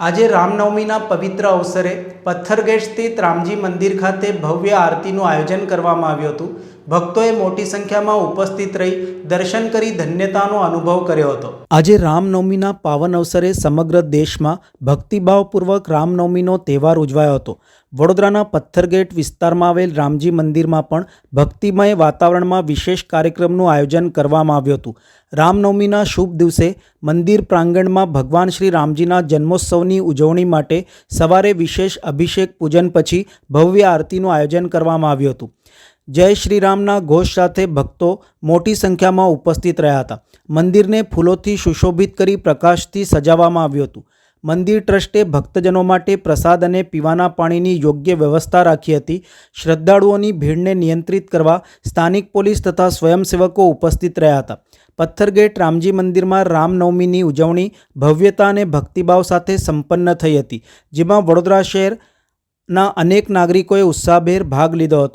આજે રામનવમીના પવિત્ર અવસરે પથ્થરગેટ સ્થિત રામજી મંદિર ખાતે ભવ્ય આરતીનું આયોજન કરવામાં આવ્યું હતું. ભક્તોએ મોટી સંખ્યામાં ઉપસ્થિત રહી દર્શન કરી ધન્યતાનો અનુભવ કર્યો હતો. આજે રામનવમીના પાવન અવસરે સમગ્ર દેશમાં ભક્તિભાવપૂર્વક રામનવમીનો તહેવાર ઉજવાયો હતો. વડોદરાના પથ્થરગેટ વિસ્તારમાં આવેલ રામજી મંદિરમાં પણ ભક્તિમય વાતાવરણમાં વિશેષ કાર્યક્રમનું આયોજન કરવામાં આવ્યું હતું. રામનવમીના શુભ દિવસે મંદિર પ્રાંગણમાં ભગવાન શ્રી રામજીના જન્મોત્સવની ઉજવણી માટે સવારે વિશેષ અભિષેક પૂજન પછી ભવ્ય આરતીનું આયોજન કરવામાં આવ્યું હતું. જય શ્રી રામના ઘોષ સાથે ભક્તો મોટી સંખ્યામાં ઉપસ્થિત રહ્યા હતા. મંદિરને ફૂલોથી સુશોભિત કરી પ્રકાશથી સજાવવામાં આવ્યું હતું. મંદિર ટ્રસ્ટે ભક્તજનો માટે પ્રસાદ અને પીવાના પાણીની યોગ્ય વ્યવસ્થા રાખી હતી. શ્રદ્ધાળુઓની ભીડને નિયંત્રિત કરવા સ્થાનિક પોલીસ તથા સ્વયંસેવકો ઉપસ્થિત રહ્યા હતા. પથ્થરગેટ રામજી મંદિરમાં રામનવમીની ઉજવણી ભવ્યતા અને ભક્તિભાવ સાથે સંપન્ન થઈ હતી, જેમાં વડોદરા શહેરના અનેક નાગરિકોએ ઉત્સાહભેર ભાગ લીધો હતો.